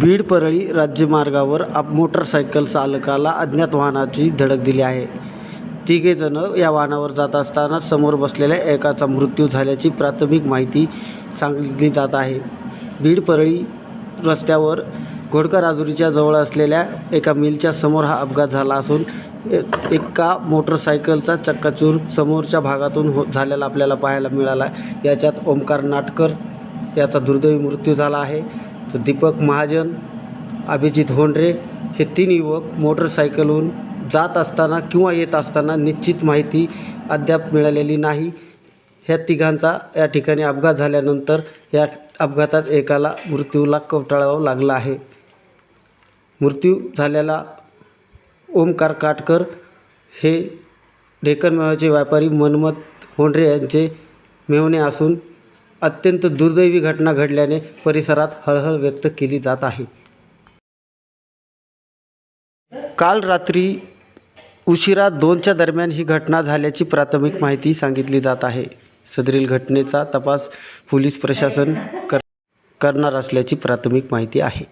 बीड परळी राज्यमार्गावर आप मोटरसायकल चालकाला अज्ञात वाहनाची धडक दिली आहे. तिघेजणं या वाहनावर जात असताना समोर बसलेल्या एकाचा मृत्यू झाल्याची प्राथमिक माहिती सांगितली जात आहे. बीड परळी रस्त्यावर घोडका राजुरीच्या जवळ असलेल्या एका मिलच्या समोर हा अपघात झाला असून एका मोटरसायकलचा चक्काचूर समोरच्या भागातून हो झालेला आपल्याला पाहायला मिळाला. याच्यात ओमकार नाटकर याचा दुर्दैवी मृत्यू झाला आहे. तर दीपक महाजन अभिजित होंडरे हे तीन युवक मोटरसायकलहून जात असताना किंवा येत असताना निश्चित माहिती अद्याप मिळालेली नाही. ह्या तिघांचा या ठिकाणी अपघात झाल्यानंतर या अपघातात एकाला मृत्यूला कवटाळावं लागलं आहे. मृत्यू झालेला ओमकार काटकर हे डेक्कन मेवाचे व्यापारी मनमत होंडरे यांचे मेवणे असून अत्यंत दुर्दैवी घटना घडल्याने परिसरात हळहळ व्यक्त केली जात आहे. काल रात्री उशिरा दोनच्या दरम्यान ही घटना झाल्याची प्राथमिक माहिती सांगितली जात आहे. सदरील घटनेचा तपास पोलीस प्रशासन कर करणार असल्याची प्राथमिक माहिती आहे.